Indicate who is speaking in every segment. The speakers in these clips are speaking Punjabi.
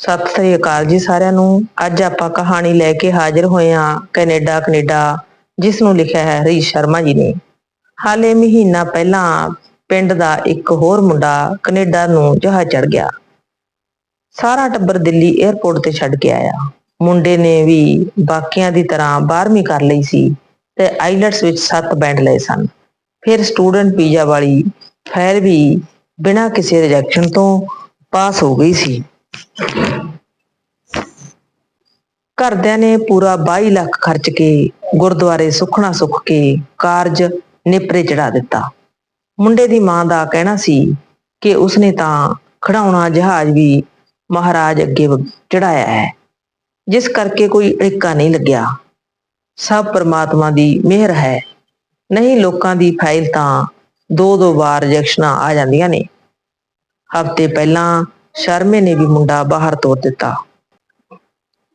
Speaker 1: ਸਤਿ ਸ੍ਰੀ ਅਕਾਲ ਜੀ ਸਾਰਿਆਂ ਨੂੰ। ਅੱਜ ਆਪਾਂ ਕਹਾਣੀ ਲੈ ਕੇ ਹਾਜ਼ਰ ਹੋਏ ਹਾਂ ਕੈਨੇਡਾ ਕੈਨੇਡਾ, ਜਿਸ ਨੂੰ ਲਿਖਿਆ ਹੈ ਰੀ ਸ਼ਰਮਾ ਜੀ ਨੇ। ਹਾਲੇ ਮਹੀਨਾ ਪਹਿਲਾਂ ਪਿੰਡ ਦਾ ਇੱਕ ਹੋਰ ਮੁੰਡਾ ਕੈਨੇਡਾ ਨੂੰ ਜਹਾਜ਼ ਚੜ ਗਿਆ। ਸਾਰਾ ਟੱਬਰ ਦਿੱਲੀ 에ਅਰਪੋਰਟ ਤੇ ਛੱਡ ਕੇ ਆਇਆ। ਮੁੰਡੇ ਨੇ ਵੀ ਬਾਕੀਆਂ ਦੀ ਤਰ੍ਹਾਂ 12ਵੀਂ ਕਰ ਲਈ ਸੀ ਤੇ ਆਈਲਟਸ ਵਿੱਚ 7 ਬੈਂਡ ਲਏ ਸਨ। ਫਿਰ ਸਟੂਡੈਂਟ ਪੀਜ਼ਾ ਵਾਲੀ ਫਾਈਲ ਵੀ ਬਿਨਾਂ ਕਿਸੇ ਰਿਜੈਕਸ਼ਨ ਤੋਂ ਪਾਸ ਹੋ ਗਈ ਸੀ। ਘਰਦਿਆਂ ਨੇ ਪੂਰਾ 22 ਲੱਖ ਖਰਚ ਕੇ ਗੁਰਦੁਆਰੇ ਸੁਖਣਾ ਸੁੱਖ ਕੇ ਕਾਰਜ ਨੇਪਰੇ ਚੜਾ ਦਿੱਤਾ। ਮੁੰਡੇ ਦੀ ਮਾਂ ਦਾ ਕਹਿਣਾ ਸੀ ਕਿ ਉਸਨੇ ਤਾਂ ਖੜਾਉਣਾ ਜਹਾਜ਼ ਵੀ ਮਹਾਰਾਜ ਅੱਗੇ ਚੜਾਇਆ ਹੈ। ਜਿਸ ਕਰਕੇ ਕੋਈ ਅੜਿੱਕਾ ਨਹੀਂ ਲੱਗਿਆ। ਸਭ ਪਰਮਾਤਮਾ ਦੀ ਮਿਹਰ ਹੈ। ਨਹੀਂ ਲੋਕਾਂ ਦੀ ਫਾਈਲ ਤਾਂ ਦੋ ਦੋ ਵਾਰ ਰਿਜੈਕਸ਼ਨਾਂ ਆ ਜਾਂਦੀਆਂ ਨੇ। ਹਫ਼ਤੇ ਪਹਿਲਾਂ ਸ਼ਰਮੇ ਨੇ ਵੀ ਮੁੰਡਾ ਬਾਹਰ ਤੋਰ ਦਿੱਤਾ।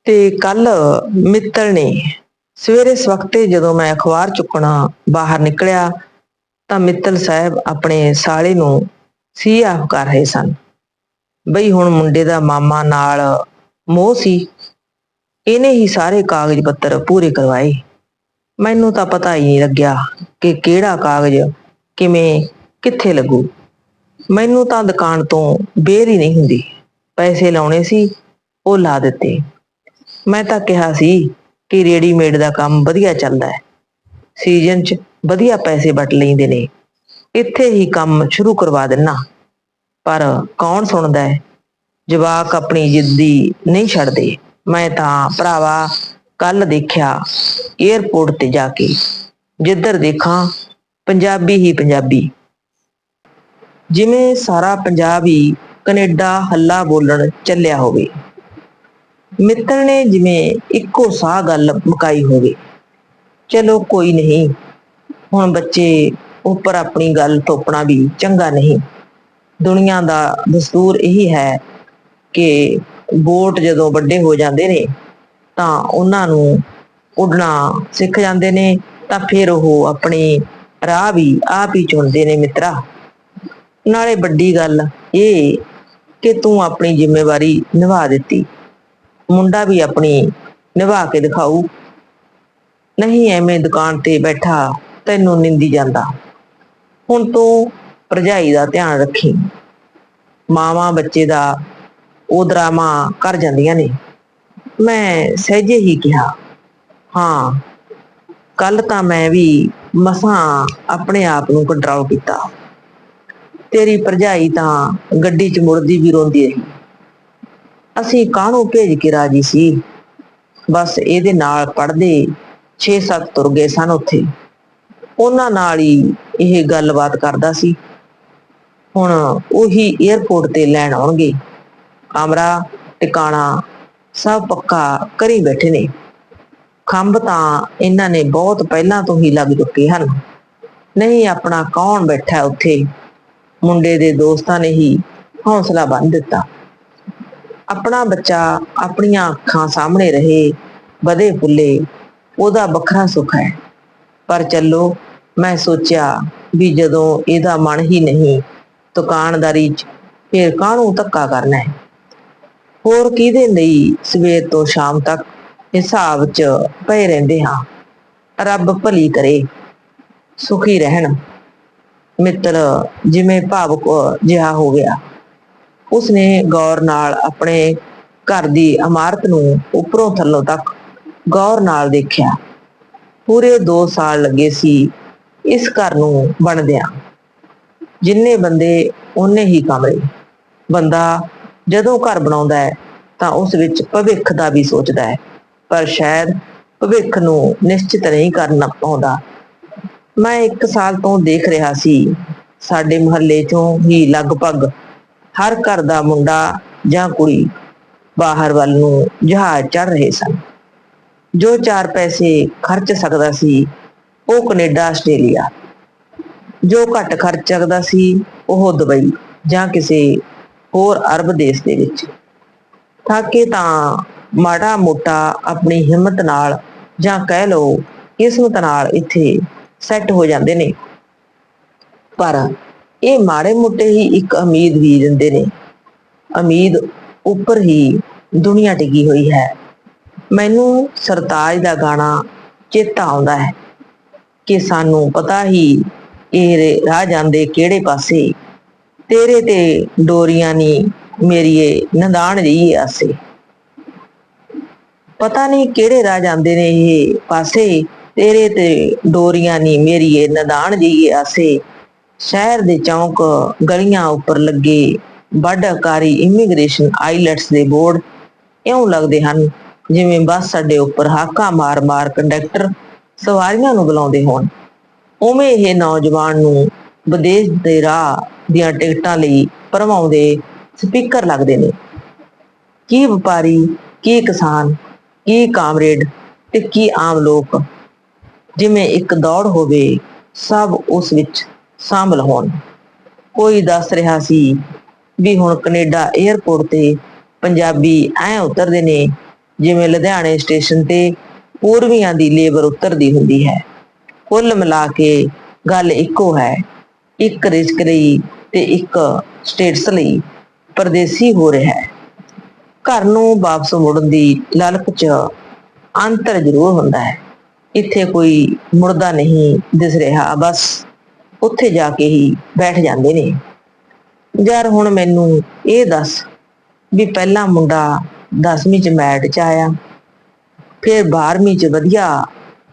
Speaker 1: ਤੇ ਕੱਲ ਮਿੱਤਲ ਨੇ ਸਵੇਰੇ ਸਵਖਤੇ ਜਦੋਂ ਮੈਂ ਅਖਬਾਰ ਚੁੱਕਣਾ ਬਾਹਰ ਨਿਕਲਿਆ, ਤਾਂ ਮਿੱਤਲ ਸਾਹਿਬ ਆਪਣੇ ਸਾਲੇ ਨੂੰ ਸੀ ਆਫ ਕਰ ਰਹੇ ਸਨ। ਬਈ ਹੁਣ ਮੁੰਡੇ ਦਾ ਮਾਮਾ ਨਾਲ ਮੋਹ ਸੀ। ਇਹਨੇ ਹੀ ਸਾਰੇ ਕਾਗਜ਼ ਪੱਤਰ ਪੂਰੇ ਕਰਵਾਏ। ਮੈਨੂੰ ਤਾਂ ਪਤਾ ਹੀ ਨਹੀਂ ਲੱਗਿਆ ਕਿ ਕਿਹੜਾ ਕਾਗਜ਼ ਕਿਵੇਂ, ਕਿੱਥੇ ਲੱਗੂ। ਮੈਨੂੰ ਤਾਂ ਦੁਕਾਨ ਤੋਂ ਬੇਰ ਹੀ ਨਹੀਂ ਹੁੰਦੀ। ਪੈਸੇ ਲਾਉਣੇ ਸੀ, ਉਹ ਲਾ ਦਿੱਤੇ। ਮੈਂ ਤਾਂ ਕਿਹਾ ਸੀ ਕਿ ਰੈਡੀਮੇਡ ਦਾ ਕੰਮ ਵਧੀਆ ਚੱਲਦਾ ਹੈ। ਸੀਜ਼ਨ 'ਚ ਵਧੀਆ ਪੈਸੇ ਵਟ ਲੈਂਦੇ ਨੇ। ਇੱਥੇ ਹੀ ਕੰਮ ਸ਼ੁਰੂ ਕਰਵਾ ਦੇਣਾ ਪਰ ਕੌਣ ਸੁਣਦਾ ਹੈ? ਜਵਾਕ ਆਪਣੀ ਜਿੱਦੀ ਨਹੀਂ ਛੱਡਦੇ। ਮੈਂ ਤਾਂ ਭਰਾਵਾ ਕੱਲ ਦੇਖਿਆ 에ਅਰਪੋਰਟ ਤੇ ਜਾ ਕੇ। ਜਿੱਧਰ ਦੇਖਾਂ, ਪੰਜਾਬੀ ਹੀ ਪੰਜਾਬੀ। ਜਿਵੇਂ ਸਾਰਾ ਪੰਜਾਬ ਹੀ ਕੈਨੇਡਾ ਹੱਲਾ ਬੋਲਣ ਚੱਲਿਆ ਹੋਵੇ। ਮਿੱਤਰ ਨੇ ਜਿਵੇਂ ਇੱਕੋ ਸਾਹ ਗੱਲ ਮੁਕਾਈ ਹੋਵੇ। ਚਲੋ ਕੋਈ ਨਹੀਂ, ਹੁਣ ਬੱਚੇ ਉੱਪਰ ਆਪਣੀ ਗੱਲ ਥੋਪਣਾ ਵੀ ਚੰਗਾ ਨਹੀਂ। ਦੁਨੀਆ ਦਾ ਦਸਤੂਰ ਇਹੀ ਹੈ ਕਿ ਬੋਟ ਜਦੋਂ ਵੱਡੇ ਹੋ ਜਾਂਦੇ ਨੇ, ਤਾਂ ਉਹਨਾਂ ਨੂੰ ਉੱਡਣਾ ਸਿੱਖ ਜਾਂਦੇ ਨੇ, ਤਾਂ ਫਿਰ ਉਹ ਆਪਣੀ ਰਾਹ ਵੀ ਆਪ ਹੀ ਚੁਣਦੇ ਨੇ ਮਿੱਤਰਾ। ਨਾਲੇ ਵੱਡੀ ਗੱਲ ਇਹ ਕਿ ਤੂੰ ਆਪਣੀ ਜ਼ਿੰਮੇਵਾਰੀ ਨਿਭਾ ਦਿੱਤੀ। ਮੁੰਡਾ ਵੀ ਆਪਣੀ ਨਿਭਾ ਕੇ ਦਿਖਾਊ। ਨਹੀਂ ਐਵੇਂ ਦੁਕਾਨ ਤੇ ਬੈਠਾ ਤੈਨੂੰ ਨਿੰਦੀ ਜਾਂਦਾ। ਹੁਣ ਤੂੰ ਭਰਜਾਈ ਦਾ ਧਿਆਨ ਰੱਖੀ। ਮਾਵਾਂ ਬੱਚੇ ਦਾ ਉਹ ਡਰਾਮਾ ਕਰ ਜਾਂਦੀਆਂ ਨੇ। ਮੈਂ ਸਹਿਜੇ ਹੀ ਕਿਹਾ, ਹਾਂ ਕੱਲ ਤਾਂ ਮੈਂ ਵੀ ਮਸਾਂ ਆਪਣੇ ਆਪ ਨੂੰ ਕੰਟਰੋਲ ਕੀਤਾ। ਤੇਰੀ ਭਰਜਾਈ ਤਾਂ ਗੱਡੀ 'ਚ ਮੁੜਦੀ ਵੀ ਰੋਂਦੀ ਰਹੀ। ਅਸੀਂ ਕਾਹਨੂੰ ਭੇਜ ਕੇ ਰਾਜੀ ਸੀ? ਬਸ ਇਹਦੇ ਨਾਲ ਪੜਦੇ 6-7 ਤੁਰ ਗਏ ਸਨ ਉੱਥੇ। ਉਹਨਾਂ ਨਾਲ ਹੀ ਇਹ ਗੱਲਬਾਤ ਕਰਦਾ ਸੀ। ਹੁਣ ਉਹੀ 에ਅਰਪੋਰਟ ਤੇ ਲੈਣ ਆਉਣਗੇ। ਕਮਰਾ, ਟਿਕਾਣਾ ਸਭ ਪੱਕਾ ਕਰੀ ਬੈਠੇ ਨੇ। ਖੰਭ ਤਾਂ ਇਹਨਾਂ ਨੇ ਬਹੁਤ ਪਹਿਲਾਂ ਤੋਂ ਹੀ ਲੱਗ ਚੁੱਕੇ ਹਨ। ਨਹੀਂ ਆਪਣਾ ਕੌਣ ਬੈਠਾ ਉੱਥੇ? ਮੁੰਡੇ ਦੇ ਦੋਸਤਾਂ ਨੇ ਹੀ ਹੌਸਲਾ ਬੰਨ ਦਿੱਤਾ। ਆਪਣਾ ਬੱਚਾ ਆਪਣੀਆਂ ਅੱਖਾਂ ਸਾਹਮਣੇ ਰਹੇ, ਵਧੇ ਫੁੱਲੇ, ਉਹਦਾ ਵੱਖਰਾ ਸੁੱਖ ਹੈ। ਪਰ ਚੱਲੋ, ਮੈਂ ਸੋਚਿਆ ਵੀ ਜਦੋਂ ਇਹਦਾ ਮਨ ਹੀ ਨਹੀਂ ਦੁਕਾਨਦਾਰੀ 'ਚ ਫਿਰ ਕਾਹਨੂੰ ਧੱਕਾ ਕਰਨਾ ਹੈ? ਹੋਰ ਕਿਹਦੇ ਲਈ ਸਵੇਰ ਤੋਂ ਸ਼ਾਮ ਤੱਕ ਹਿਸਾਬ 'ਚ ਪਏ ਰਹਿੰਦੇ ਹਾਂ? ਰੱਬ ਭਲੀ ਕਰੇ, ਸੁਖੀ ਰਹਿਣ। ਮਿੱਤਰ ਜਿਵੇਂ ਭਾਵੁਕ ਜਿਹਾ ਹੋ ਗਿਆ। ਉਸਨੇ ਗੌਰ ਨਾਲ ਆਪਣੇ ਘਰ ਦੀ ਇਮਾਰਤ ਨੂੰ ਉੱਪਰੋਂ ਥੱਲੋਂ ਤੱਕ ਗੌਰ ਨਾਲ ਦੇਖਿਆ। ਪੂਰੇ 2 ਸਾਲ ਲੱਗੇ ਸੀ ਇਸ ਘਰ ਨੂੰ ਬਣਦਿਆਂ ਜਿੰਨੇ ਬੰਦੇ ਉਹਨੇ ਹੀ ਕਮਰੇ। ਬੰਦਾ ਜਦੋਂ ਘਰ ਬਣਾਉਂਦਾ ਹੈ ਤਾਂ ਉਸ ਵਿੱਚ ਭਵਿੱਖ ਦਾ ਵੀ ਸੋਚਦਾ ਹੈ। ਪਰ ਸ਼ਾਇਦ ਭਵਿੱਖ ਨੂੰ ਨਿਸ਼ਚਿਤ ਨਹੀਂ ਕਰਨਾ ਪਾਉਂਦਾ। ਮੈਂ 1 ਸਾਲ ਤੋਂ ਦੇਖ ਰਿਹਾ ਸੀ। ਸਾਡੇ ਮੁਹੱਲੇ 'ਚੋਂ ਹੀ ਲਗਭਗ ਹਰ ਘਰ ਦਾ ਮੁੰਡਾ ਜਾਂ ਕੁੜੀ ਬਾਹਰ ਵੱਲ ਨੂੰ ਜਹਾਜ਼ ਚੜ ਰਹੇ ਸਨ। ਜੋ ਚਾਰ ਪੈਸੇ ਖਰਚ ਸਕਦਾ ਸੀ, ਉਹ ਕੈਨੇਡਾ, ਆਸਟ੍ਰੇਲੀਆ। ਜੋ ਘੱਟ ਖਰਚ ਸਕਦਾ ਸੀ, ਉਹ ਦੁਬਈ ਜਾਂ ਕਿਸੇ ਹੋਰ ਅਰਬ ਦੇਸ਼ ਦੇ ਵਿੱਚ। ਥਾਕੇ ਤਾਂ ਮਾੜਾ ਮੋਟਾ ਆਪਣੀ ਹਿੰਮਤ ਨਾਲ ਜਾਂ ਕਹਿ ਲਓ, ਕਿਸਮਤ ਨਾਲ ਇੱਥੇ ਸੈੱਟ ਹੋ ਜਾਂਦੇ ਨੇ। ਪਰ ਇਹ ਮਾੜੇ ਮੋਟੇ ਹੀ ਇੱਕ ਉਮੀਦ ਵੀ ਦਿੰਦੇ ਨੇ। ਉਮੀਦ ਉੱਪਰ ਹੀ ਦੁਨੀਆ ਟਿਕੀ ਹੋਈ ਹੈ। ਮੈਨੂੰ ਸਰਤਾਜ ਦਾ ਗਾਣਾ ਚੇਤਾ ਆਉਂਦਾ ਹੈ ਕਿ ਸਾਨੂੰ ਪਤਾ ਹੀ ਇਹ ਰਾਹ ਜਾਂਦੇ ਕਿਹੜੇ ਪਾਸੇ। ਤੇਰੇ ਤੇ ਡੋਰੀਆਂ ਨੀ ਮੇਰੀਏ ਨੰਦਾਣ ਜਈ ਆਸੇ। ਪਤਾ ਨਹੀਂ ਕਿਹੜੇ ਰਾਹ ਜਾਂਦੇ ਨੇ ਇਹ ਪਾਸੇ। ਤੇਰੇ ਤੇ ਡੋਰੀਆਂ ਨੀ ਮੇਰੀਏ, ਨਦਾਨ ਜਈਏ ਆਸੇ। ਸ਼ਹਿਰ ਦੇ ਚੌਂਕ ਗਲੀਆਂ ਉੱਪਰ ਲੱਗੇ ਵੱਡਕਾਰੀ ਇਮੀਗ੍ਰੇਸ਼ਨ ਆਈਲੈਟਸ ਦੇ ਬੋਰਡ। ਇਉਂ ਲੱਗਦੇ ਹਨ ਜਿਵੇਂ ਬੱਸ ਅੱਡੇ ਉੱਪਰ ਹਾਕਾ ਮਾਰ-ਮਾਰ ਕੰਡਕਟਰ ਸਵਾਰੀਆਂ ਨੂੰ ਬੁਲਾਉਂਦੇ ਹੋਣ। ਉਵੇਂ ਇਹ ਨੌਜਵਾਨ ਨੂੰ ਵਿਦੇਸ਼ ਦੇ ਰਾਹ ਦੀਆਂ ਟਿਕਟਾਂ ਲਈ ਭਰਮਾਉਂਦੇ ਸਪੀਕਰ ਲੱਗਦੇ ਨੇ। ਕੀ ਵਪਾਰੀ, ਕੀ ਕਿਸਾਨ, ਕੀ ਕਾਮਰੇਡ ਤੇ ਕੀ ਆਮ ਲੋਕ ਜਿਵੇਂ ਇੱਕ ਦੌੜ ਹੋਵੇ, ਸਭ ਉਸ ਵਿੱਚ ਸ਼ਾਮਲ ਹੋਣ। ਕੋਈ ਦੱਸ ਰਿਹਾ ਸੀ ਵੀ ਹੁਣ ਕੈਨੇਡਾ 에ਅਰਪੋਰਟ ਤੇ ਪੰਜਾਬੀ ਐ ਉਤਰਦੇ ਨੇ, ਜਿਵੇਂ ਲੁਧਿਆਣੇ ਸਟੇਸ਼ਨ ਤੇ ਪੂਰਵੀਆਂ ਦੀ ਲੇਬਰ ਉਤਰਦੀ ਹੁੰਦੀ ਹੈ। ਕੁੱਲ ਮਿਲਾ ਕੇ ਗੱਲ ਇੱਕੋ ਹੈ, ਇੱਕ ਰਿਸਕ ਲਈ ਤੇ ਇੱਕ ਸਟੇਟਸ ਲਈ ਪਰਦੇਸੀ ਹੋ ਰਿਹਾ ਹੈ। ਘਰ ਨੂੰ ਵਾਪਸ ਮੁੜਨ ਦੀ ਲਲਕ 'ਚ ਅੰਤਰ ਜ਼ਰੂਰ ਹੁੰਦਾ ਹੈ। ਇੱਥੇ ਕੋਈ ਮੁੜਦਾ ਨਹੀਂ ਦਿਸ ਰਿਹਾ। ਬਸ ਉੱਥੇ ਜਾ ਕੇ ਹੀ ਬੈਠ ਜਾਂਦੇ ਨੇ। ਯਾਰ ਹੁਣ ਮੈਨੂੰ ਇਹ ਦੱਸ ਵੀ ਪਹਿਲਾ ਮੁੰਡਾ 10ਵੀਂ ਚ ਮੈਟ ਚ ਆਇਆ, ਫਿਰ 12ਵੀਂ ਚ ਵਧੀਆ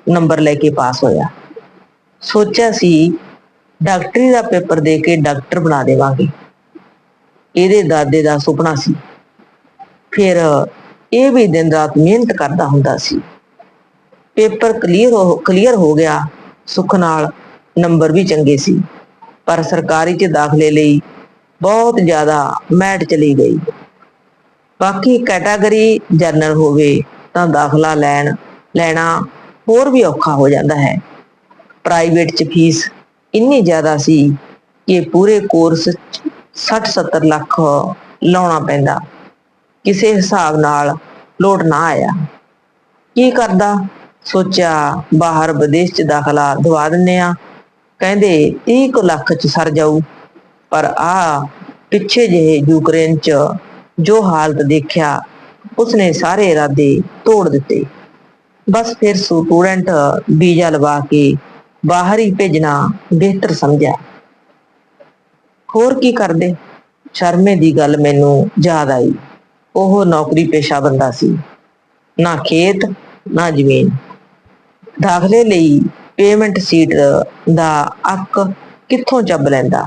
Speaker 1: ਨੰਬਰ ਲੈ ਕੇ ਪਾਸ ਹੋਇਆ। ਸੋਚਿਆ ਸੀ ਡਾਕਟਰੀ ਦਾ ਪੇਪਰ ਦੇ ਕੇ ਡਾਕਟਰ ਬਣਾ ਦੇਵਾਂਗੇ। ਇਹਦੇ ਦਾਦੇ ਦਾ ਸੁਪਨਾ ਸੀ। ਫਿਰ ਇਹ ਵੀ ਦਿਨ ਰਾਤ ਮਿਹਨਤ ਕਰਦਾ ਹੁੰਦਾ ਸੀ। ਪੇਪਰ ਕਲੀਅਰ ਹੋ ਕਲੀਅਰ ਹੋ ਗਿਆ। ਸੁੱਖ ਨਾਲ ਨੰਬਰ ਵੀ ਚੰਗੇ ਸੀ। ਪਰ ਸਰਕਾਰੀ ਚ ਦਾਖਲੇ ਲਈ ਬਹੁਤ ਜ਼ਿਆਦਾ ਮੈਟ ਚਲੀ ਗਈ। ਬਾਕੀ ਕੈਟਾਗਰੀ ਜਨਰਲ ਹੋਵੇ ਤਾਂ ਦਾਖਲਾ ਲੈਣ, ਲੈਣਾ ਹੋਰ ਵੀ ਔਖਾ ਹੋ ਜਾਂਦਾ ਹੈ। ਪ੍ਰਾਈਵੇਟ ਚ ਫੀਸ ਇੰਨੀ ਜ਼ਿਆਦਾ ਸੀ ਕਿ ਪੂਰੇ ਕੋਰਸ 60-70 ਲੱਖ ਲਾਉਣਾ ਪੈਂਦਾ। ਕਿਸੇ ਹਿਸਾਬ ਨਾਲ ਲੋਟ ਨਾ ਆਇਆ। ਕੀ ਕਰਦਾ? ਸੋਚਿਆ, ਬਾਹਰ ਵਿਦੇਸ਼ ਚ ਦਾਖਲਾ ਦਵਾ ਦਿੰਨੇ ਆ ਕਹਿੰਦੇ 30 ਕੁ ਲੱਖ ਚ ਸਰ ਜਾਊ। ਪਰ ਆ ਪਿੱਛੇ ਜਿਹੇ ਯੂਕਰੇਨ ਚ ਜੋ ਹਾਲਤ ਦੇਖਿਆ, ਉਸਨੇ ਸਾਰੇ ਇਰਾਦੇ ਤੋੜ ਦਿੱਤੇ। ਬਸ ਫਿਰ ਸਟੂਡੈਂਟ ਵੀਜ਼ਾ ਲਵਾ ਕੇ ਬਾਹਰ ਹੀ ਭੇਜਣਾ ਬਿਹਤਰ ਸਮਝਿਆ। ਹੋਰ ਕੀ ਕਰਦੇ? ਸ਼ਰਮੇ ਦੀ ਗੱਲ ਮੈਨੂੰ ਯਾਦ ਆਈ। ਉਹ ਨੌਕਰੀ ਪੇਸ਼ਾ ਬੰਦਾ ਸੀ। ਨਾ ਖੇਤ, ਨਾ ਜ਼ਮੀਨ। ਦਾਖਲੇ ਲਈ ਪੇਮੈਂਟ ਸੀਟ ਦਾ ਅੱਕ ਕਿੱਥੋਂ ਚੱਬ ਲੈਂਦਾ?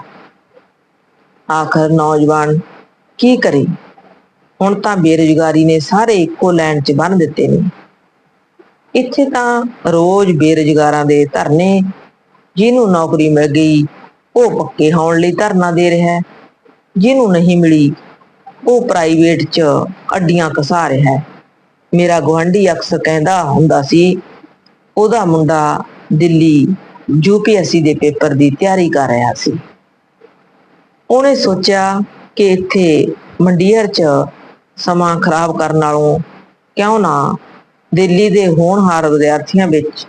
Speaker 1: ਆਖਰ ਨੌਜਵਾਨ ਕੀ ਕਰੇ? ਹੁਣ ਤਾਂ ਬੇਰੁਜ਼ਗਾਰੀ ਨੇ ਸਾਰੇ ਇੱਕੋ ਲਾਈਨ 'ਚ ਬੰਨ ਦਿੱਤੇ ਨੇ। ਇੱਥੇ ਤਾਂ ਰੋਜ਼ ਬੇਰੁਜ਼ਗਾਰਾਂ ਦੇ ਧਰਨੇ, ਜਿਹਨੂੰ ਨੌਕਰੀ ਮਿਲ ਗਈ, ਉਹ ਪੱਕੇ ਹੋਣ ਲਈ ਧਰਨਾ ਦੇ ਰਿਹਾ ਹੈ। ਜਿਹਨੂੰ ਨਹੀਂ ਮਿਲੀ, ਉਹ ਪ੍ਰਾਈਵੇਟ 'ਚ ਅੱਡੀਆਂ ਕਸਾ ਰਿਹਾ ਹੈ। ਮੇਰਾ ਗੁਆਂਢੀ ਅਕਸਰ ਕਹਿੰਦਾ ਹੁੰਦਾ ਸੀ ਉਹਦਾ ਮੁੰਡਾ ਦਿੱਲੀ ਯੂਪੀਐਸਸੀ ਦੇ ਪੇਪਰ ਦੀ ਤਿਆਰੀ ਕਰ ਰਿਹਾ ਸੀ। ਉਹਨੇ ਸੋਚਿਆ ਕਿ ਇੱਥੇ ਮੰਡੀਅਰ 'ਚ ਸਮਾਂ ਖਰਾਬ ਕਰਨ ਨਾਲੋਂ ਕਿਉਂ ਨਾ ਦਿੱਲੀ ਦੇ ਹੋਣਹਾਰ ਵਿਦਿਆਰਥੀਆਂ ਵਿੱਚ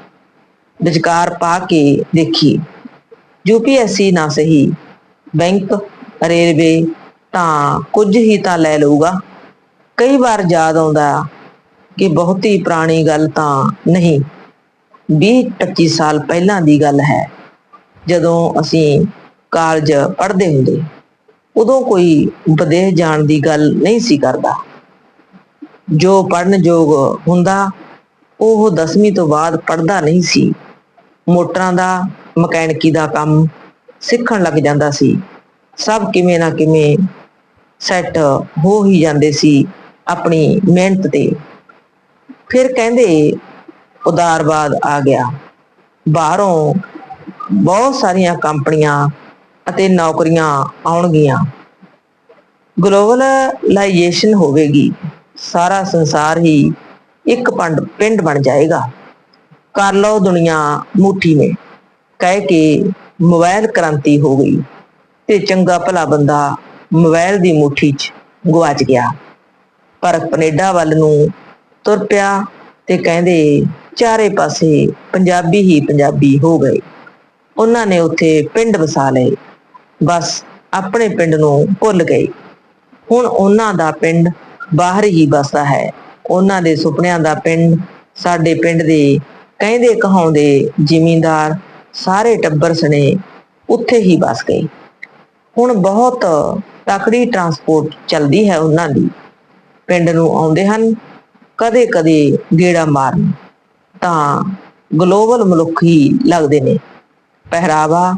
Speaker 1: ਵਿਚਕਾਰ ਪਾ ਕੇ ਦੇਖੀ। ਯੂਪੀਐਸਸੀ ਨਾ ਸਹੀ, ਬੈਂਕ, ਰੇਲਵੇ ਤਾਂ ਕੁਝ ਹੀ ਤਾਂ ਲੈ ਲਊਗਾ। ਕਈ ਵਾਰ ਯਾਦ ਆਉਂਦਾ ਕਿ ਬਹੁਤੀ ਪੁਰਾਣੀ ਗੱਲ ਤਾਂ ਨਹੀਂ। 20-25 ਸਾਲ ਪਹਿਲਾਂ ਦੀ ਗੱਲ ਹੈ, ਜਦੋਂ ਅਸੀਂ ਕਾਲਜ ਪੜ੍ਹਦੇ ਹੁੰਦੇ, ਉਦੋਂ ਕੋਈ ਵਿਦੇਸ਼ ਜਾਣ ਦੀ ਗੱਲ ਨਹੀਂ ਸੀ ਕਰਦਾ। ਜੋ ਪੜਨ ਯੋਗ ਹੁੰਦਾ, ਉਹ 10ਵੀਂ ਤੋਂ ਬਾਅਦ ਪੜਦਾ ਨਹੀਂ ਸੀ। ਮੋਟਰਾਂ ਦਾ, ਮਕੈਨਿਕੀ ਦਾ ਕੰਮ ਸਿੱਖਣ ਲੱਗ ਜਾਂਦਾ ਸੀ। ਸਭ ਕਿਵੇਂ ਨਾ ਕਿਵੇਂ ਸੈੱਟ ਹੋ ਹੀ ਜਾਂਦੇ ਸੀ ਆਪਣੀ ਮਿਹਨਤ ਤੇ। ਫਿਰ ਕਹਿੰਦੇ ਉਦਾਰਵਾਦ ਆ ਗਿਆ। ਬਾਹਰੋਂ ਬਹੁਤ ਸਾਰੀਆਂ ਕੰਪਨੀਆਂ ਅਤੇ ਨੌਕਰੀਆਂ ਆਉਣਗੀਆਂ। ਗਲੋਬਲਾਈਜੇਸ਼ਨ ਹੋਵੇਗੀ। ਸਾਰਾ ਸੰਸਾਰ ਹੀ ਇੱਕ ਪੰਡ, ਪਿੰਡ ਬਣ ਜਾਏਗਾ। ਕਰ ਲਓ ਦੁਨੀਆ ਮੁੱਠੀ ਮੇ। ਕਹਿ ਕੇ ਮੋਬਾਈਲ ਕ੍ਰਾਂਤੀ ਹੋ ਗਈ ਤੇ ਚੰਗਾ ਭਲਾ ਬੰਦਾ ਮੋਬਾਈਲ ਦੀ ਮੁੱਠੀ 'ਚ ਗਵਾਚ ਗਿਆ। ਪਰ ਕੈਨੇਡਾ ਵੱਲ ਨੂੰ ਤੁਰ ਪਿਆ ਤੇ ਕਹਿੰਦੇ ਚਾਰੇ ਪਾਸੇ ਪੰਜਾਬੀ ਹੀ ਪੰਜਾਬੀ ਹੋ ਗਏ। ਉਹਨਾਂ ਨੇ ਉੱਥੇ ਪਿੰਡ ਵਸਾ ਲਏ। ਬਸ ਆਪਣੇ ਪਿੰਡ ਨੂੰ ਭੁੱਲ ਗਏ। ਹੁਣ ਉਹਨਾਂ ਦਾ ਪਿੰਡ ਬਾਹਰ ਹੀ ਵਸਦਾ ਹੈ। ਉਹਨਾਂ ਦੇ ਸੁਪਨਿਆਂ ਦਾ ਪਿੰਡ ਸਾਡੇ ਪਿੰਡ ਦੇ ਕਹਿੰਦੇ ਕਹਾਉਂਦੇ ਜ਼ਿਮੀਂਦਾਰ ਸਾਰੇ ਟੱਬਰ ਸਣੇ ਉੱਥੇ ਹੀ ਵਸ ਗਏ। ਹੁਣ ਬਹੁਤ ਤਕੜੀ ਟਰਾਂਸਪੋਰਟ ਚੱਲਦੀ ਹੈ ਉਹਨਾਂ ਦੀ। ਪਿੰਡ ਨੂੰ ਆਉਂਦੇ ਹਨ, ਕਦੇ-ਕਦੇ ਗੇੜਾ ਮਾਰਨ। ਤਾਂ ਗਲੋਬਲ ਮਨੁੱਖ ਹੀ ਲੱਗਦੇ ਨੇ। ਪਹਿਰਾਵਾ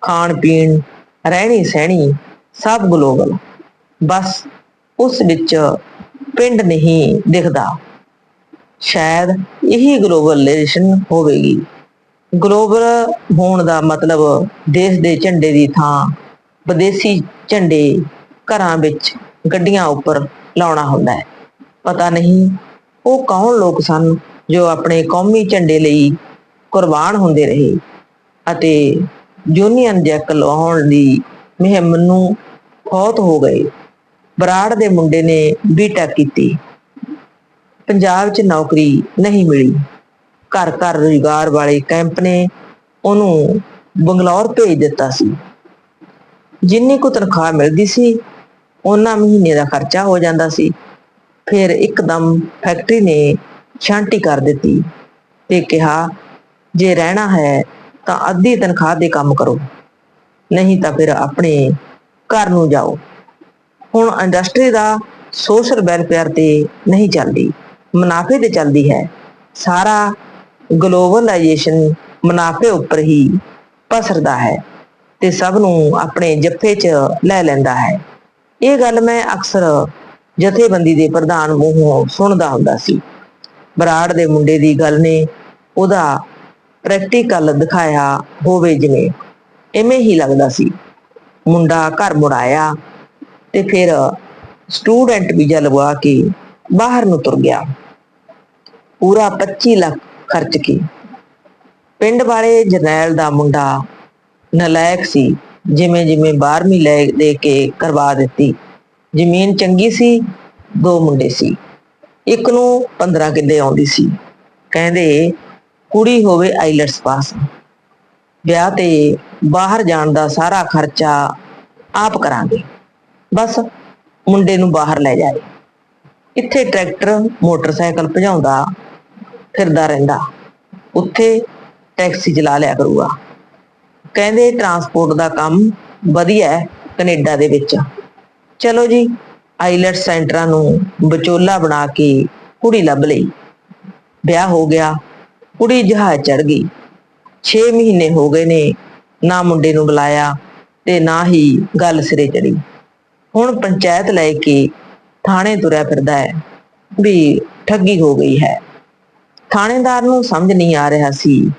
Speaker 1: ਖਾਣ ਪੀਣ ਰਹਿਣੀ ਸਹਿਣੀ ਸਭ ਗਲੋਬਲ ਬਸ ਉਸ ਵਿੱਚ ਪਿੰਡ ਨਹੀਂ ਦਿਖਦਾ। ਸ਼ਾਇਦ ਇਹੀ ਗਲੋਬਲਾਈਜੇਸ਼ਨ ਹੋਵੇਗੀ। ਗਲੋਬਲ ਹੋਣ ਦਾ ਮਤਲਬ ਦੇਸ਼ ਦੇ ਝੰਡੇ ਦੀ ਥਾਂ, ਵਿਦੇਸ਼ੀ ਝੰਡੇ ਘਰਾਂ ਵਿੱਚ ਗੱਡੀਆਂ ਉੱਪਰ ਲਾਉਣਾ ਹੁੰਦਾ ਹੈ। ਪਤਾ ਨਹੀਂ ਉਹ ਕੌਣ ਲੋਕ ਸਨ ਜੋ ਆਪਣੇ ਕੌਮੀ ਝੰਡੇ ਲਈ ਕੁਰਬਾਨ ਹੁੰਦੇ ਰਹੇ ਅਤੇ ਯੂਨੀਅਨ ਜੈਕ ਲਵਾਉਣ ਦੀ ਮੁਹਿੰਮ ਨੂੰ ਫੌਤ ਹੋ ਗਏ। ਬਰਾੜ ਦੇ ਮੁੰਡੇ ਨੇ ਬੀਟੈਕ ਕੀਤੀ। ਪੰਜਾਬ 'ਚ ਨੌਕਰੀ ਨਹੀਂ ਮਿਲੀ। ਘਰ ਘਰ ਰੁਜ਼ਗਾਰ ਵਾਲੇ ਕੈਂਪ ਨੇ ਉਹਨੂੰ ਬੰਗਲੌਰ ਭੇਜ ਦਿੱਤਾ ਸੀ। ਜਿੰਨੀ ਕੁ ਤਨਖਾਹ ਮਿਲਦੀ ਸੀ, ਉਹਨਾਂ ਮਹੀਨੇ ਦਾ ਖਰਚਾ ਹੋ ਜਾਂਦਾ ਸੀ। ਫਿਰ ਇੱਕਦਮ ਫੈਕਟਰੀ ਨੇ ਛਾਂਟੀ ਕਰ ਦਿੱਤੀ ਤੇ ਕਿਹਾ, ਜੇ ਰਹਿਣਾ ਹੈ ਤਾਂ ਅੱਧੀ ਤਨਖਾਹ ਦੇ ਕੰਮ ਕਰੋ, ਨਹੀਂ ਤਾਂ ਫਿਰ ਆਪਣੇ ਘਰ ਨੂੰ ਜਾਓ। ਹੁਣ ਇੰਡਸਟਰੀ ਦਾ ਸੋਸ਼ਲ ਵੈਲਫੇਅਰ ਤੇ ਨਹੀਂ ਚੱਲਦੀ, ਮੁਨਾਫੇ ਤੇ ਚੱਲਦੀ ਹੈ। ਸਾਰਾ ਗਲੋਬਲਾਈਜੇਸ਼ਨ ਮੁਨਾਫੇ ਉੱਪਰ ਹੀ ਪਸਰਦਾ ਹੈ ਤੇ ਸਭ ਨੂੰ ਆਪਣੇ ਜੱਫੇ 'ਚ ਲੈ ਲੈਂਦਾ ਹੈ। ਇਹ ਗੱਲ ਮੈਂ ਅਕਸਰ ਜਥੇਬੰਦੀ ਦੇ ਪ੍ਰਧਾਨ ਮੂੰਹੋਂ ਸੁਣਦਾ ਹੁੰਦਾ ਸੀ। ਬਰਾੜ ਦੇ ਮੁੰਡੇ ਦੀ ਗੱਲ ਨੇ, ਉਹਦਾ ਪ੍ਰੈਕਟੀਕਲ ਦਿਖਾਇਆ ਹੋਵੇ ਜਿਵੇਂ। ਐਵੇਂ ਹੀ ਲੱਗਦਾ ਸੀ। ਮੁੰਡਾ ਘਰ ਮੁੜ ਆਇਆ ਤੇ ਫਿਰ ਸਟੂਡੈਂਟ ਵੀਜ਼ਾ ਲਗਵਾ ਕੇ ਬਾਹਰ ਨੂੰ ਤੁਰ ਗਿਆ। ਪੂਰਾ 25 ਲੱਖ ਖਰਚ ਕੇ। ਪਿੰਡ ਵਾਲੇ ਜਰਨੈਲ ਦਾ ਮੁੰਡਾ ਨਲਾਇਕ ਸੀ, ਜਿਵੇਂ ਜਿਵੇਂ 12ਵੀਂ ਲੈ ਦੇ ਕੇ ਕਰਵਾ ਦਿੱਤੀ। ਜ਼ਮੀਨ ਚੰਗੀ ਸੀ, ਦੋ ਮੁੰਡੇ ਸੀ। ਇੱਕ ਨੂੰ 15 ਕਿੱਲੇ ਆਉਂਦੀ ਸੀ। ਕਹਿੰਦੇ, ਕੁੜੀ ਹੋਵੇ ਆਈਲਟਸ ਪਾਸ। ਵਿਆਹ ਤੇ ਬਾਹਰ ਜਾਣ ਦਾ ਸਾਰਾ ਖਰਚਾ ਆਪ ਕਰਾਂਗੇ। ਬਸ ਮੁੰਡੇ ਨੂੰ ਬਾਹਰ ਲੈ ਜਾਏ। ਇੱਥੇ ਟਰੈਕਟਰ, ਮੋਟਰਸਾਈਕਲ ਭਜਾਉਂਦਾ, ਫਿਰਦਾ ਰਹਿੰਦਾ। ਉੱਥੇ ਟੈਕਸੀ ਚਲਾ ਲਿਆ ਕਰੂਗਾ। ਕਹਿੰਦੇ, ਟਰਾਂਸਪੋਰਟ ਦਾ ਕੰਮ ਵਧੀਆ ਹੈ ਕੈਨੇਡਾ ਦੇ ਵਿੱਚ। ਚਲੋ ਜੀ ਆਈਲੈਟ ਸੈਂਟਰਾਂ ਨੂੰ ਵਿਚੋਲਾ ਬਣਾ ਕੇ ਕੁੜੀ ਲੱਭ ਲਈ। ਵਿਆਹ ਹੋ ਗਿਆ, ਕੁੜੀ ਜਹਾਜ਼ ਚੜ ਗਈ। 6 ਮਹੀਨੇ ਹੋ ਗਏ ਨੇ, ਨਾ ਮੁੰਡੇ ਨੂੰ ਬੁਲਾਇਆ ਤੇ ਨਾ ਹੀ ਗੱਲ ਸਿਰੇ ਚੜੀ ਹੁਣ ਪੰਚਾਇਤ ਲੈ ਕੇ ਥਾਣੇ ਤੁਰਿਆ ਫਿਰਦਾ ਹੈ ਵੀ ਠੱਗੀ ਹੋ ਗਈ ਹੈ। ਥਾਣੇਦਾਰ ਨੂੰ ਸਮਝ ਨਹੀਂ ਆ ਰਿਹਾ ਸੀ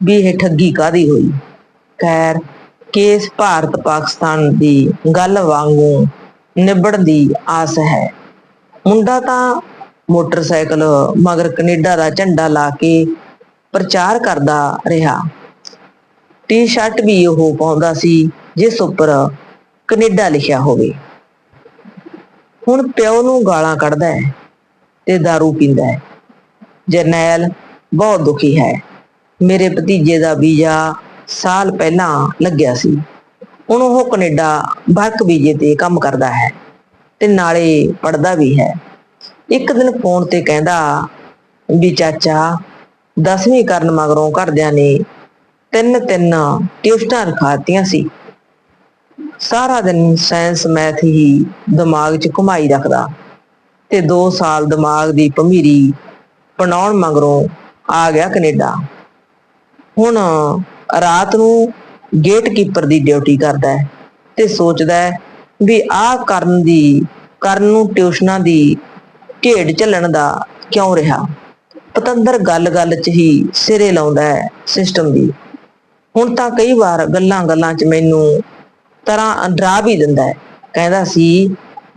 Speaker 1: ਵੀ ਇਹ ਠੱਗੀ ਕਾਦੀ ਹੋਈ। ਖੈਰ, ਕੇਸ ਭਾਰਤ ਪਾਕਿਸਤਾਨ ਦੀ ਗੱਲ ਵਾਂਗੂ ਨਿਬੜਨ ਦੀ ਆਸ ਹੈ। ਮੁੰਡਾ ਤਾਂ ਮੋਟਰਸਾਈਕਲ ਮਗਰ ਕੈਨੇਡਾ ਦਾ ਝੰਡਾ ਲਾ ਕੇ ਪ੍ਰਚਾਰ ਕਰਦਾ ਰਿਹਾ। ਟੀ-ਸ਼ਰਟ ਵੀ ਉਹ ਪਾਉਂਦਾ ਸੀ, ਜਿਸ ਉੱਪਰ ਕੈਨੇਡਾ ਲਿਖਿਆ ਹੋਵੇ। ਹੁਣ ਪਿਓ ਨੂੰ ਗਾਲਾਂ ਕੱਢਦਾ ਹੈ ਤੇ दारू ਪੀਂਦਾ ਹੈ। ਜਰਨੈਲ ਬਹੁਤ ਦੁਖੀ ਹੈ। ਮੇਰੇ ਭਤੀਜੇ ਦਾ ਵੀਜ਼ਾ ਸਾਲ ਪਹਿਲਾਂ ਲੱਗਿਆ ਸੀ। ਹੁਣ ਉਹ ਕੈਨੇਡਾ ਵਰਕ ਵੀਜ਼ੇ ਤੇ ਕੰਮ ਕਰਦਾ ਹੈ ਤੇ ਨਾਲੇ ਪੜਦਾ ਵੀ ਹੈ। ਇੱਕ ਦਿਨ ਫੋਨ ਤੇ ਕਹਿੰਦਾ ਵੀ ਚਾਚਾ 10ਵੀਂ ਕਰਨ ਮਗਰੋਂ ਘਰਦਿਆਂ ਨੇ ਤਿੰਨ ਤਿੰਨ ਟਿਊਸ਼ਨਾਂ ਰਖਾਤੀਆਂ ਸੀ। ਸਾਰਾ ਦਿਨ ਸਾਇੰਸ, ਮੈਥ ਹੀ ਦਿਮਾਗ 'ਚ ਘੁਮਾਈ ਰੱਖਦਾ ਤੇ 2 ਸਾਲ ਦਿਮਾਗ ਦੀ ਭਮੀਰੀ ਬਣਾਉਣ ਮਗਰੋਂ ਆ ਗਿਆ ਕੈਨੇਡਾ। ਹੁਣ ਰਾਤ ਨੂੰ ਗੇਟ ਕੀਪਰ ਦੀ ਡਿਊਟੀ ਕਰਦਾ ਹੈ ਤੇ ਸੋਚਦਾ ਹੈ ਵੀ ਆਹ ਕਰਨ ਦੀ, ਕਰਨ ਨੂੰ ਟਿਊਸ਼ਨਾਂ ਦੀ ਢੇਡ ਝੱਲਣ ਦਾ ਕਿਉਂ ਰਿਹਾ? ਪਤੰਦਰ ਗੱਲ-ਗੱਲ 'ਚ ਹੀ ਸਿਰੇ ਲਾਉਂਦਾ ਹੈ ਸਿਸਟਮ ਦੀ। ਹੁਣ ਤਾਂ ਕਈ ਵਾਰ ਗੱਲਾਂ-ਗੱਲਾਂ 'ਚ ਮੈਨੂੰ ਤਰ੍ਹਾਂ ਅੰਡਰਾ ਵੀ ਦਿੰਦਾ ਹੈ। ਕਹਿੰਦਾ ਸੀ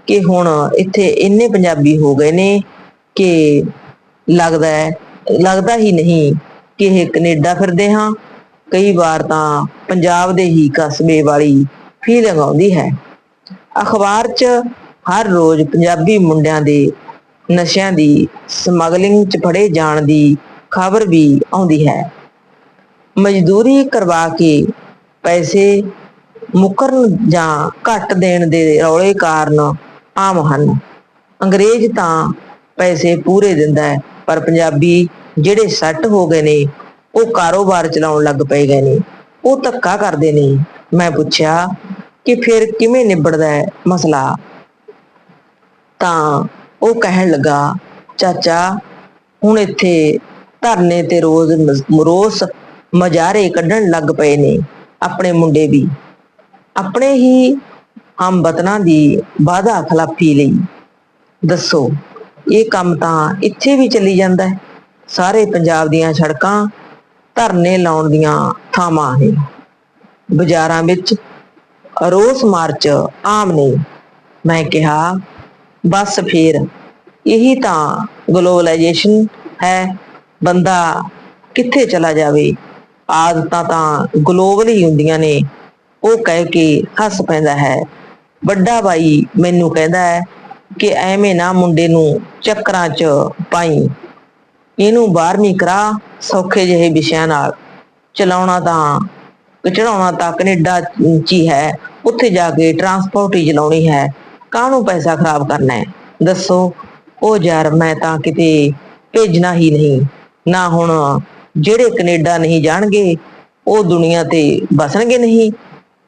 Speaker 1: ਕਿ ਹੁਣ ਇੱਥੇ ਇੰਨੇ ਪੰਜਾਬੀ ਹੋ ਗਏ ਨੇ ਕਿ ਲੱਗਦਾ ਹੈ, ਲੱਗਦਾ ਹੀ ਨਹੀਂ ਕਿ ਇਹ ਕੈਨੇਡਾ ਫਿਰਦੇ ਹਾਂ। ਕਈ ਵਾਰ ਤਾਂ ਪੰਜਾਬ ਦੇ ਹੀ ਕਸਬੇ ਵਾਲੀ ਫੀਲਿੰਗ ਆਉਂਦੀ ਹੈ। ਅਖਬਾਰ 'ਚ ਹਰ ਰੋਜ਼ ਪੰਜਾਬੀ ਮੁੰਡਿਆਂ ਦੇ ਨਸ਼ਿਆਂ ਦੀ ਸਮਗਲਿੰਗ 'ਚ ਫੜੇ ਜਾਣ ਦੀ ਖਬਰ ਵੀ ਆਉਂਦੀ ਹੈ। ਮਜ਼ਦੂਰੀ ਕਰਵਾ ਕੇ ਪੈਸੇ ਮੁਕਰਨ ਜਾਂ ਘੱਟ ਦੇਣ ਦੇ ਰੌਲੇ ਕਾਰਨ ਆਮ ਹਨ। ਅੰਗਰੇਜ਼ ਤਾਂ ਪੈਸੇ ਪੂਰੇ ਦਿੰਦਾ ਹੈ, ਪਰ ਪੰਜਾਬੀ ਜਿਹੜੇ ਸੱਟ ਹੋ ਗਏ ਨੇ ਉਹ ਕਾਰੋਬਾਰ ਚਲਾਉਣ ਲੱਗ ਪਏ ਗਏ ਨੇ। ਉਹ ਧੱਕਾ ਕਰਦੇ ਨੇ। ਮੈਂ ਪੁੱਛਿਆ ਕਿ ਫਿਰ ਕਿਵੇਂ ਨਿਬੜਦਾ ਹੈ ਮਸਲਾ? ਤਾਂ ਉਹ ਕਹਿਣ ਲੱਗਾ, ਚਾਚਾ, ਹੁਣ ਇੱਥੇ ਧਰਨੇ ਤੇ ਰੋਜ਼ ਰੋਸ ਮਜਾਰੇ ਕੱਢਣ ਲੱਗ ਪਏ ਨੇ, ਆਪਣੇ ਮੁੰਡੇ ਵੀ। ਆਪਣੇ ਹੀ ਹਮ ਵਤਨਾਂ ਦੀ ਵਾਧਾ ਖਲਾਫੀ ਲਈ। ਦੱਸੋ, ਇਹ ਕੰਮ ਤਾਂ ਇੱਥੇ ਵੀ ਚੱਲੀ ਜਾਂਦਾ ਹੈ? ਸਾਰੇ ਪੰਜਾਬ ਦੀਆਂ ਸੜਕਾਂ ਧਰਨੇ ਲਾਉਣ ਦੀਆਂ ਥਾਵਾਂ ਨੇ ਬਾਜ਼ਾਰਾਂ ਵਿੱਚ ਰੋਸ ਮਾਰਚ ਆਮ ਨੇ। ਮੈਂ ਕਿਹਾ, ਬਸ ਫੇਰ ਇਹੀ ਤਾਂ ਗਲੋਬਲਾਈਜੇਸ਼ਨ ਹੈ। ਬੰਦਾ ਕਿੱਥੇ ਚਲਾ ਜਾਵੇ? ਆਦਤਾਂ ਤਾਂ ਗਲੋਬਲ ਹੀ ਹੁੰਦੀਆਂ ਨੇ। ਉਹ ਕਹਿ ਕੇ ਹੱਸ ਪੈਂਦਾ ਹੈ। ਵੱਡਾ ਭਾਈ ਮੈਨੂੰ ਕਹਿੰਦਾ ਹੈ ਕਿ ਐਵੇਂ ਨਾ ਮੁੰਡੇ ਨੂੰ ਚੱਕਰਾਂ 'ਚ ਪਾਈ। ਇਹਨੂੰ 12ਵੀਂ ਕਰਾ। ਸੌਖੇ ਜਿਹੇ ਵਿਸ਼ਿਆਂ ਨਾਲ ਚਲਾਉਣਾ ਤਾਂ ਚੜਾਉਣਾ ਤਾਂ ਕੈਨੇਡਾ 'ਚ ਹੀ ਹੈ। ਉੱਥੇ ਜਾ ਕੇ ਟਰਾਂਸਪੋਰਟ ਹੀ ਚਲਾਉਣੀ ਹੈ। ਕਾਹਨੂੰ ਪੈਸਾ ਖਰਾਬ ਕਰਨਾ ਹੈ? ਦੱਸੋ। ਉਹ ਯਾਰ ਮੈਂ ਤਾਂ ਕਿਤੇ ਭੇਜਣਾ ਹੀ ਨਹੀਂ। ਨਾ ਹੁਣ ਜਿਹੜੇ ਕੈਨੇਡਾ ਨਹੀਂ ਜਾਣਗੇ, ਉਹ ਦੁਨੀਆ ਤੇ ਬਸਣਗੇ ਨਹੀਂ।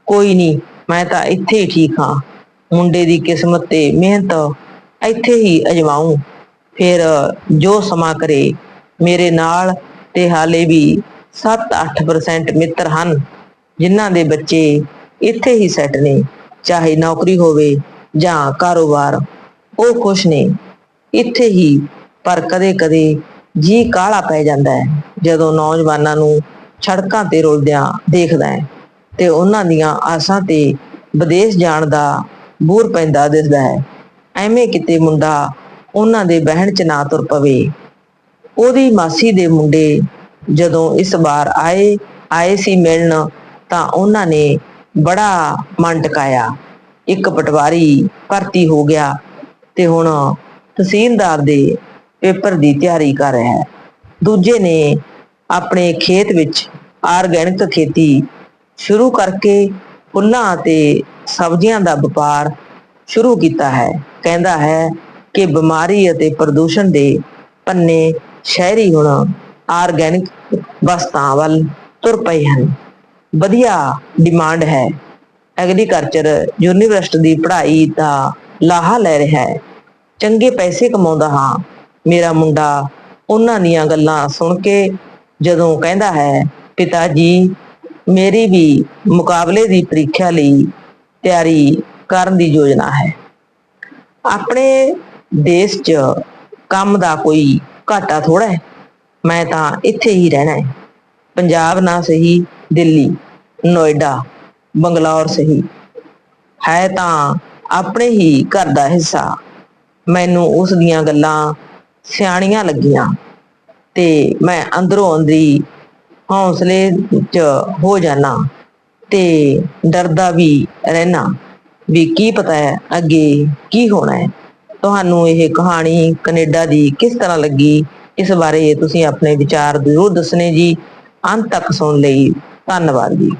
Speaker 1: ਕੋਈ ਨਹੀਂ, ਮੈਂ ਤਾਂ ਇੱਥੇ ਹੀ ਠੀਕ ਹਾਂ। ਮੁੰਡੇ ਦੀ ਕਿਸਮਤ ਤੇ ਮਿਹਨਤ ਇੱਥੇ ਹੀ ਅਜਮਾਉਂ ਫਿਰ ਜੋ ਸਮਾਂ ਕਰੇ ਮੇਰੇ ਨਾਲ ਤੇ ਹਾਲੇ ਵੀ 7-8% ਮਿੱਤਰ ਹਨ, ਜਿਨ੍ਹਾਂ ਦੇ ਬੱਚੇ ਇੱਥੇ ਹੀ ਸੈੱਟ ਨੇ, ਚਾਹੇ ਨੌਕਰੀ ਹੋਵੇ ਜਾਂ ਕਾਰੋਬਾਰ, ਉਹ ਖੁਸ਼ ਨੇ। ਇੱਥੇ ਹੀ, ਪਰ ਕਦੇ-ਕਦੇ ਜੀ ਕਾਹਲਾ ਪੈ ਜਾਂਦਾ ਹੈ, ਜਦੋਂ ਨੌਜਵਾਨਾਂ ਨੂੰ ਸੜਕਾਂ ਤੇ ਰੁਲਦਿਆਂ ਦੇਖਦਾ ਹੈ ਤੇ ਉਹਨਾਂ ਦੀਆਂ ਆਸਾਂ ਤੇ ਵਿਦੇਸ਼ ਜਾਣ ਦਾ ਬੂਰ ਪੈਂਦਾ ਦਿਸਦਾ ਹੈ। ਐਵੇਂ ਕਿਤੇ ਮੁੰਡਾ ਉਹਨਾਂ ਦੇ ਬਹਿਣ ਚ ਨਾ ਤੁਰ ਪਵੇ। ਉਹਦੀ ਮਾਸੀ ਦੇ ਮੁੰਡੇ ਜਦੋਂ ਇਸ ਵਾਰ ਆਏ ਆਏ ਸੀ ਮਿਲਣ ਤਾਂ ਉਹਨਾਂ ਨੇ ਬੜਾ ਮਨ ਟਿਕਾਇਆ ਇੱਕ ਪਟਵਾਰੀ ਭਰਤੀ ਹੋ ਗਿਆ ਤੇ ਹੁਣ ਤਹਿਸੀਲਦਾਰ ਦੇ ਪੇਪਰ ਦੀ ਤਿਆਰੀ ਕਰ ਰਿਹਾ ਹੈ। ਦੂਜੇ ਨੇ ਆਪਣੇ ਖੇਤ ਵਿੱਚ ਆਰਗੈਨਿਕ ਖੇਤੀ ਸ਼ੁਰੂ ਕਰਕੇ ਫੁੱਲਾਂ ਅਤੇ ਸਬਜ਼ੀਆਂ ਦਾ ਵਪਾਰ ਸ਼ੁਰੂ ਕੀਤਾ ਹੈ। ਕਹਿੰਦਾ ਹੈ ਕਿ ਬਿਮਾਰੀ ਅਤੇ ਪ੍ਰਦੂਸ਼ਣ ਦੇ ਪੰਨੇ ਸ਼ਹਿਰੀ ਹੁਣ ਆਰਗੈਨਿਕ ਵਸਤਾਂ ਵੱਲ ਤੁਰ ਪਏ ਹਨ। ਵਧੀਆ ਡਿਮਾਂਡ ਹੈ। ਐਗਰੀਕਲਚਰ ਯੂਨੀਵਰਸਿਟੀ ਦੀ ਪੜ੍ਹਾਈ ਦਾ ਲਾਹਾ ਲੈ ਰਿਹਾ ਹੈ। ਚੰਗੇ ਪੈਸੇ ਕਮਾਉਂਦਾ ਹਾਂ। ਮੇਰਾ ਮੁੰਡਾ ਉਹਨਾਂ ਦੀਆਂ ਗੱਲਾਂ ਸੁਣ ਕੇ ਜਦੋਂ ਕਹਿੰਦਾ ਹੈ, ਪਿਤਾ ਜੀ, ਮੇਰੀ ਵੀ ਮੁਕਾਬਲੇ ਦੀ ਪ੍ਰੀਖਿਆ ਲਈ ਤਿਆਰੀ ਕਰਨ ਦੀ ਯੋਜਨਾ ਹੈ। ਆਪਣੇ ਦੇਸ਼ 'ਚ ਕੰਮ ਦਾ ਕੋਈ ਘਾਟਾ ਥੋੜਾ ਹੈ। ਮੈਂ ਤਾਂ ਇੱਥੇ ਹੀ ਰਹਿਣਾ ਹੈ। ਪੰਜਾਬ ਨਾ ਸਹੀ, ਦਿੱਲੀ, ਨੋਇਡਾ, ਬੰਗਲੌਰ ਸਹੀ। ਹੈ ਤਾਂ ਆਪਣੇ ਹੀ ਘਰ ਦਾ ਹਿੱਸਾ। ਮੈਨੂੰ ਉਸ ਦੀਆਂ ਗੱਲਾਂ ਸਿਆਣੀਆਂ ਲੱਗੀਆਂ ਤੇ ਮੈਂ ਅੰਦਰੋਂ ਅੰਦਰੀ ਹੌਸਲੇ 'ਚ ਹੋ ਜਾਣਾ ਤੇ ਡਰਦਾ ਵੀ ਰਹਿਣਾ ਵੀ ਕੀ ਪਤਾ ਹੈ ਅੱਗੇ ਕੀ ਹੋਣਾ ਹੈ। ਤੁਹਾਨੂੰ ਇਹ ਕਹਾਣੀ ਕੈਨੇਡਾ ਦੀ ਕਿਸ ਤਰ੍ਹਾਂ ਲੱਗੀ? ਇਸ ਬਾਰੇ ਤੁਸੀਂ ਆਪਣੇ ਵਿਚਾਰ ਜ਼ਰੂਰ ਦੱਸਣੇ ਜੀ। ਅੰਤ ਤੱਕ ਸੁਣ ਲਈ। ਧੰਨਵਾਦ ਜੀ।